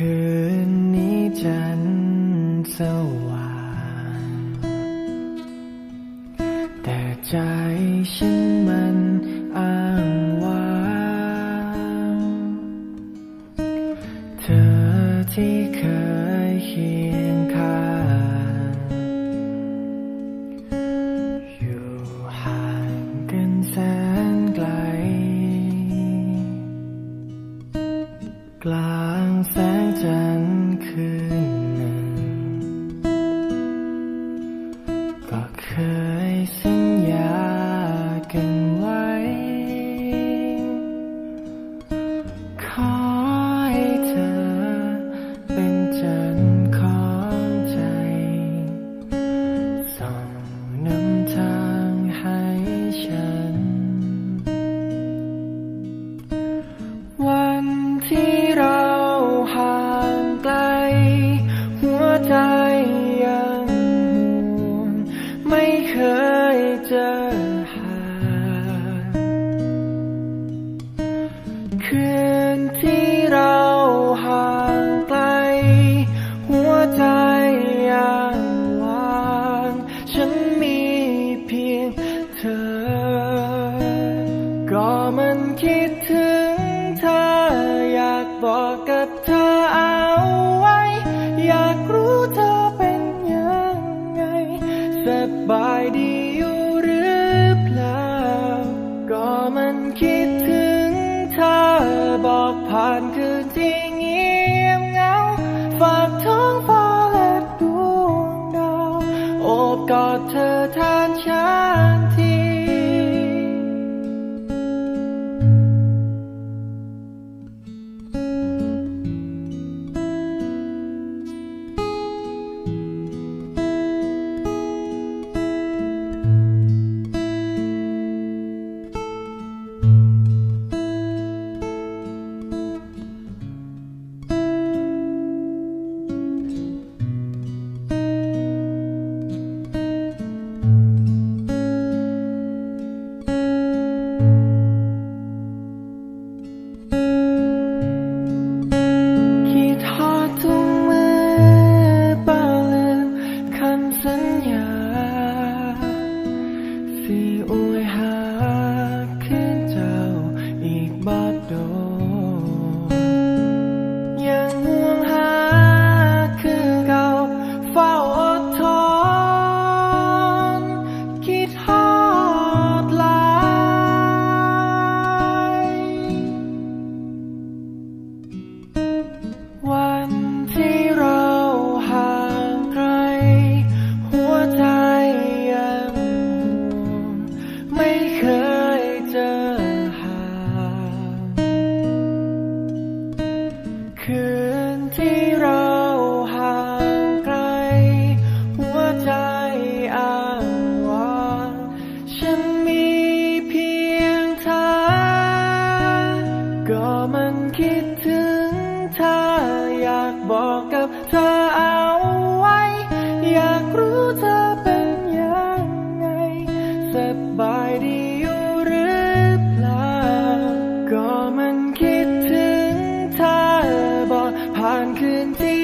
คืนนี้ฉันสว่าง แต่ใจฉันมันอ้างว้าง เธอที่เคยเขียน บอกกับเธอเอาไว้ อยากรู้เธอเป็นยังไงสบายดีอยู่หรือเปล่า ก็มันคิดถึงเธอบอกผ่านคืนที่เงียบเหงา ฝากท้องฟ้าและดวงดาว โอบกอดเธอแทนฉันทีคิ ที่เราห่างไกล หัวใจยังห่วงไม่เคยเจอห่างคืนที่เราห่างไกล หัวใจอ้างว้างฉันมีเพียงเธอก็มันคิดถึง เธออยากบอกกับเธอเอาไว้ อยากรู้เธอเป็นยังไงสบายดีอยู่หรือเปล่า ก็มันคิดถึงเธอบอกผ่านคืนที่